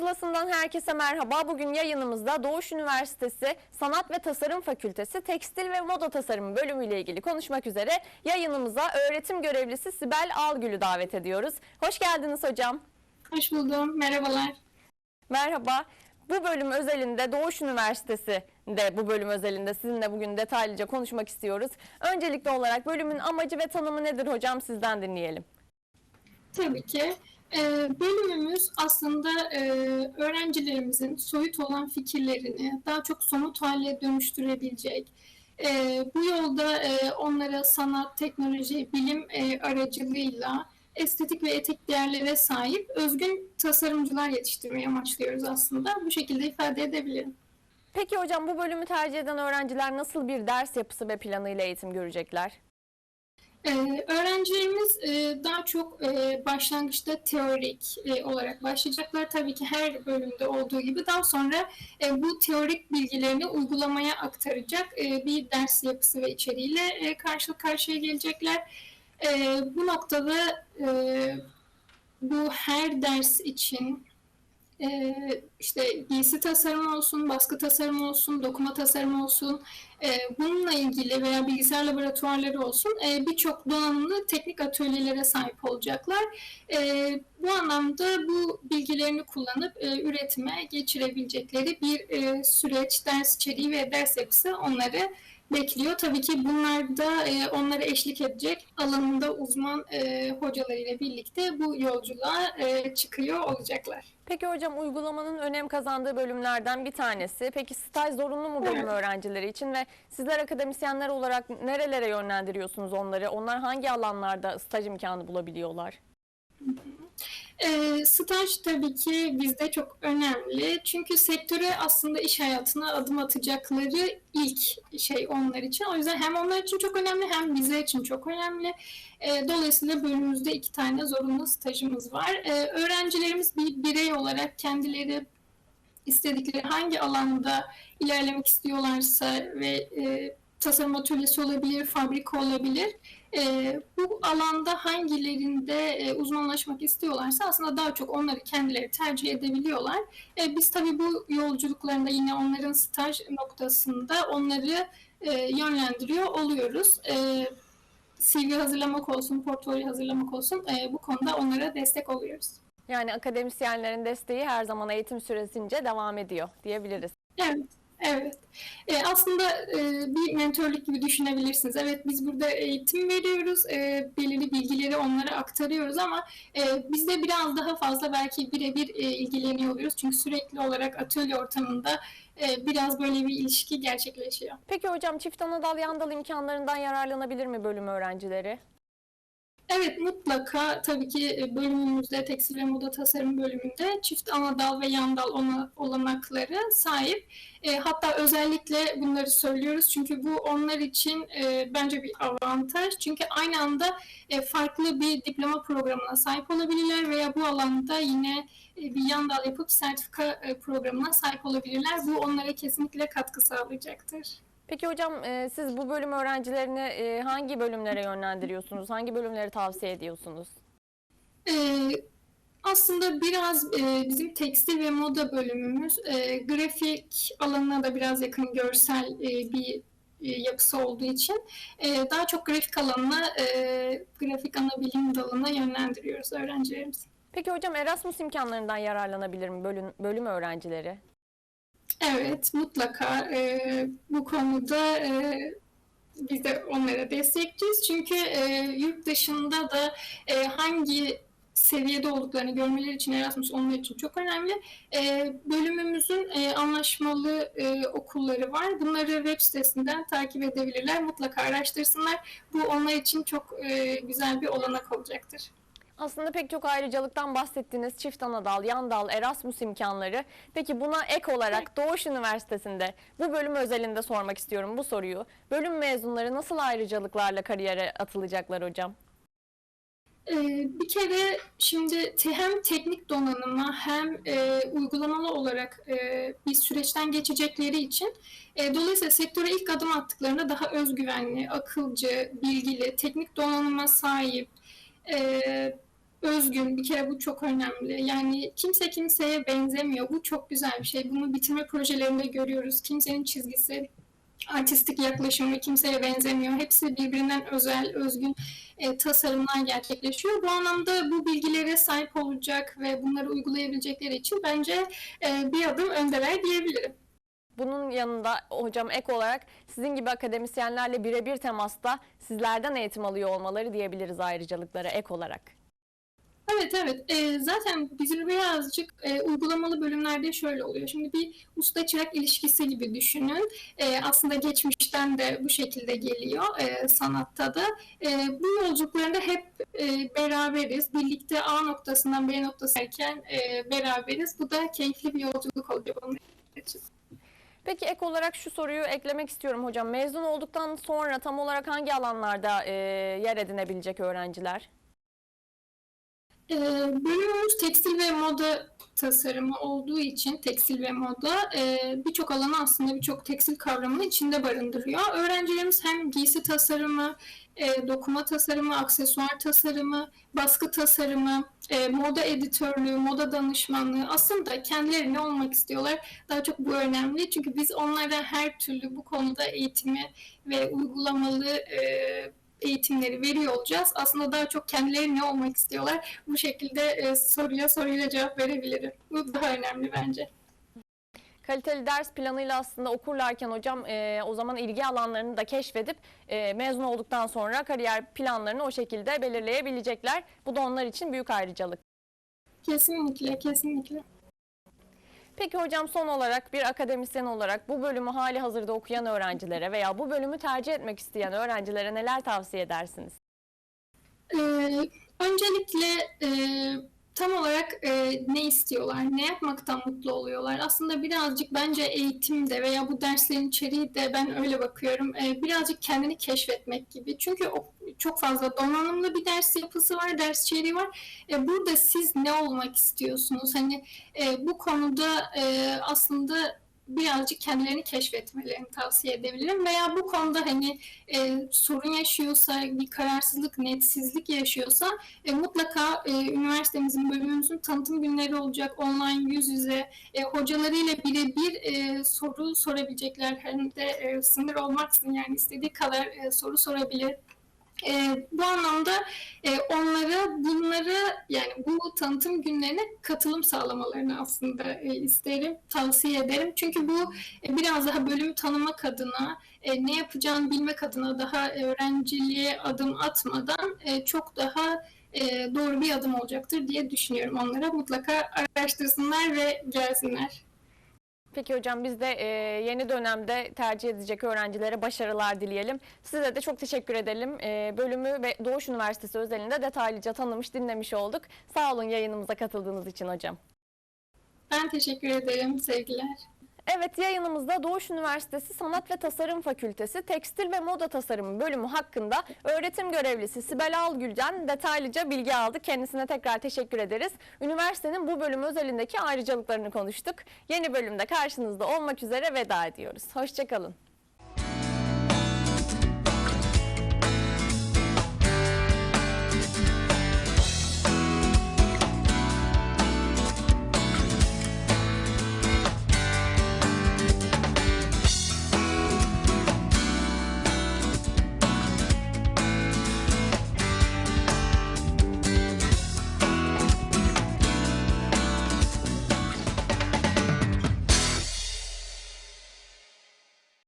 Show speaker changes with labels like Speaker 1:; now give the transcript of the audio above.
Speaker 1: Pusulası'ndan herkese merhaba. Bugün yayınımızda Doğuş Üniversitesi Sanat ve Tasarım Fakültesi Tekstil ve Moda Tasarımı bölümüyle ilgili konuşmak üzere yayınımıza öğretim görevlisi Sibel Algül'ü davet ediyoruz. Hoş geldiniz hocam.
Speaker 2: Hoş buldum. Merhabalar.
Speaker 1: Merhaba. Bu bölüm özelinde Doğuş Üniversitesi de bu bölüm özelinde sizinle bugün detaylıca konuşmak istiyoruz. Öncelikli olarak bölümün amacı ve tanımı nedir hocam sizden dinleyelim.
Speaker 2: Tabii ki. Ee, bölümümüz aslında e, öğrencilerimizin soyut olan fikirlerini daha çok somut hale dönüştürebilecek, e, bu yolda e, onlara sanat, teknoloji, bilim e, aracılığıyla estetik ve etik değerlere sahip özgün tasarımcılar yetiştirmeyi amaçlıyoruz aslında. Bu şekilde ifade edebilirim.
Speaker 1: Peki hocam bu bölümü tercih eden öğrenciler nasıl bir ders yapısı ve planıyla eğitim görecekler?
Speaker 2: Ee, öğrencilerimiz e, daha çok e, başlangıçta teorik e, olarak başlayacaklar. Tabii ki her bölümde olduğu gibi daha sonra e, bu teorik bilgilerini uygulamaya aktaracak e, bir ders yapısı ve içeriğiyle e, karşı karşıya gelecekler. E, bu noktada e, bu her ders için e, işte giysi tasarımı olsun, baskı tasarımı olsun, dokuma tasarımı olsun, e, bununla ilgili veya bilgisayar laboratuvarları olsun e, birçok donanımlı teknik atölyelere sahip olacaklar. E, bu anlamda bu bilgilerini kullanıp e, üretime geçirebilecekleri bir e, süreç, ders içeriği ve ders yapısı onları bekliyor. Tabii ki bunlar da e, onlara eşlik edecek alanında uzman e, hocalarıyla birlikte bu yolculuğa e, çıkıyor olacaklar.
Speaker 1: Peki hocam uygulamanın önem kazandığı bölümlerden bir tanesi. Peki staj zorunlu mu bölüm
Speaker 2: Evet.
Speaker 1: öğrencileri için ve sizler akademisyenler olarak nerelere yönlendiriyorsunuz onları? Onlar hangi alanlarda staj imkanı bulabiliyorlar?
Speaker 2: E, staj tabii ki bizde çok önemli. Çünkü sektöre aslında iş hayatına adım atacakları ilk şey onlar için. O yüzden hem onlar için çok önemli hem bize için çok önemli. E, dolayısıyla bölümümüzde iki tane zorunlu stajımız var. E, öğrencilerimiz bir birey olarak kendileri istedikleri hangi alanda ilerlemek istiyorlarsa ve e, tasarım atölyesi olabilir, fabrika olabilir. E, bu alanda hangilerinde e, uzmanlaşmak istiyorlarsa aslında daha çok onları kendileri tercih edebiliyorlar. E, biz tabii bu yolculuklarında yine onların staj noktasında onları e, yönlendiriyor oluyoruz. E, CV hazırlamak olsun, portfolyo hazırlamak olsun e, bu konuda onlara destek oluyoruz.
Speaker 1: Yani akademisyenlerin desteği her zaman eğitim süresince devam ediyor diyebiliriz.
Speaker 2: Evet, evet. E, aslında e, bir mentorluk gibi düşünebilirsiniz. Evet, biz burada eğitim veriyoruz, e, belirli bilgileri onlara aktarıyoruz ama e, biz de biraz daha fazla belki birebir e, ilgileniyor oluyoruz. Çünkü sürekli olarak atölye ortamında e, biraz böyle bir ilişki gerçekleşiyor.
Speaker 1: Peki hocam çift anadal yandal imkanlarından yararlanabilir mi bölüm öğrencileri?
Speaker 2: Evet mutlaka tabii ki e, bölümümüzde tekstil ve moda tasarım bölümünde çift ana dal ve yan dal ona- olanakları sahip. E, hatta özellikle bunları söylüyoruz çünkü bu onlar için e, bence bir avantaj. Çünkü aynı anda e, farklı bir diploma programına sahip olabilirler veya bu alanda yine e, bir yan dal yapıp sertifika e, programına sahip olabilirler. Bu onlara kesinlikle katkı sağlayacaktır.
Speaker 1: Peki hocam e, siz bu bölüm öğrencilerini e, hangi bölümlere yönlendiriyorsunuz? Hangi bölümleri tavsiye ediyorsunuz?
Speaker 2: Ee, aslında biraz e, bizim tekstil ve moda bölümümüz e, grafik alanına da biraz yakın görsel e, bir e, yapısı olduğu için e, daha çok grafik alanına, e, grafik ana bilim dalına yönlendiriyoruz öğrencilerimizi.
Speaker 1: Peki hocam Erasmus imkanlarından yararlanabilir mi bölüm, bölüm öğrencileri?
Speaker 2: Evet, mutlaka e, bu konuda e, biz de onlara destekçiyiz. Çünkü e, yurt dışında da e, hangi seviyede olduklarını görmeleri için Erasmus onlar için çok önemli. E, bölümümüzün e, anlaşmalı e, okulları var. Bunları web sitesinden takip edebilirler. Mutlaka araştırsınlar. Bu onlar için çok e, güzel bir olanak olacaktır.
Speaker 1: Aslında pek çok ayrıcalıktan bahsettiğiniz çift anadal, yan dal, Erasmus imkanları. Peki buna ek olarak Doğuş Üniversitesi'nde bu bölüm özelinde sormak istiyorum bu soruyu. Bölüm mezunları nasıl ayrıcalıklarla kariyere atılacaklar hocam?
Speaker 2: Ee, bir kere şimdi hem teknik donanıma hem e, uygulamalı olarak e, bir süreçten geçecekleri için e, dolayısıyla sektöre ilk adım attıklarında daha özgüvenli, akılcı, bilgili, teknik donanıma sahip, e, özgün. Bir kere bu çok önemli. Yani kimse kimseye benzemiyor. Bu çok güzel bir şey. Bunu bitirme projelerinde görüyoruz. Kimsenin çizgisi, artistik yaklaşımı kimseye benzemiyor. Hepsi birbirinden özel, özgün e, tasarımlar gerçekleşiyor. Bu anlamda bu bilgilere sahip olacak ve bunları uygulayabilecekleri için bence e, bir adım öndeler diyebilirim.
Speaker 1: Bunun yanında hocam ek olarak sizin gibi akademisyenlerle birebir temasta sizlerden eğitim alıyor olmaları diyebiliriz ayrıcalıklara ek olarak.
Speaker 2: Evet evet. Ee, zaten bizim birazcık e, uygulamalı bölümlerde şöyle oluyor. Şimdi bir usta çırak ilişkisi gibi düşünün. Ee, aslında geçmişten de bu şekilde geliyor e, sanatta da. E, bu yolculuklarında hep e, beraberiz. Birlikte A noktasından B noktasına erken e, beraberiz. Bu da keyifli bir yolculuk oluyor onun için.
Speaker 1: Peki ek olarak şu soruyu eklemek istiyorum hocam. Mezun olduktan sonra tam olarak hangi alanlarda e, yer edinebilecek öğrenciler?
Speaker 2: Ee, bölümümüz tekstil ve moda tasarımı olduğu için tekstil ve moda e, birçok alanı aslında birçok tekstil kavramını içinde barındırıyor. Öğrencilerimiz hem giysi tasarımı, e, dokuma tasarımı, aksesuar tasarımı, baskı tasarımı, e, moda editörlüğü, moda danışmanlığı aslında kendileri ne olmak istiyorlar? Daha çok bu önemli. Çünkü biz onlara her türlü bu konuda eğitimi ve uygulamalı e, eğitimleri veriyor olacağız. Aslında daha çok kendileri ne olmak istiyorlar? Bu şekilde e, soruya soruyla cevap verebilirim. Bu daha önemli bence.
Speaker 1: Kaliteli ders planıyla aslında okurlarken hocam e, o zaman ilgi alanlarını da keşfedip e, mezun olduktan sonra kariyer planlarını o şekilde belirleyebilecekler. Bu da onlar için büyük ayrıcalık.
Speaker 2: Kesinlikle, kesinlikle.
Speaker 1: Peki hocam son olarak bir akademisyen olarak bu bölümü hali hazırda okuyan öğrencilere veya bu bölümü tercih etmek isteyen öğrencilere neler tavsiye edersiniz?
Speaker 2: Ee, öncelikle e, tam olarak e, ne istiyorlar, ne yapmaktan mutlu oluyorlar? Aslında birazcık bence eğitimde veya bu derslerin içeriği de ben öyle bakıyorum. E, birazcık kendini keşfetmek gibi. Çünkü o çok fazla donanımlı bir ders yapısı var, ders içeriği var. E, burada siz ne olmak istiyorsunuz? Hani e, bu konuda e, aslında birazcık kendilerini keşfetmelerini tavsiye edebilirim. Veya bu konuda hani e, sorun yaşıyorsa, bir kararsızlık, netsizlik yaşıyorsa e, mutlaka e, üniversitemizin, bölümümüzün tanıtım günleri olacak. Online, yüz yüze, e, hocalarıyla birebir e, soru sorabilecekler. Hem de e, sınır olmaksızın yani istediği kadar e, soru sorabilir. E, bu anlamda e, onlara bunları yani bu tanıtım günlerine katılım sağlamalarını aslında e, isterim, tavsiye ederim. Çünkü bu e, biraz daha bölümü tanımak adına, e, ne yapacağını bilmek adına daha öğrenciliğe adım atmadan e, çok daha e, doğru bir adım olacaktır diye düşünüyorum onlara. Mutlaka araştırsınlar ve gelsinler.
Speaker 1: Peki hocam biz de e, yeni dönemde tercih edecek öğrencilere başarılar dileyelim. Size de çok teşekkür edelim. E, bölümü ve Doğuş Üniversitesi özelinde detaylıca tanımış, dinlemiş olduk. Sağ olun yayınımıza katıldığınız için hocam.
Speaker 2: Ben teşekkür ederim. Sevgiler.
Speaker 1: Evet yayınımızda Doğuş Üniversitesi Sanat ve Tasarım Fakültesi Tekstil ve Moda Tasarımı bölümü hakkında öğretim görevlisi Sibel Algül'den detaylıca bilgi aldık. Kendisine tekrar teşekkür ederiz. Üniversitenin bu bölüm özelindeki ayrıcalıklarını konuştuk. Yeni bölümde karşınızda olmak üzere veda ediyoruz. Hoşçakalın.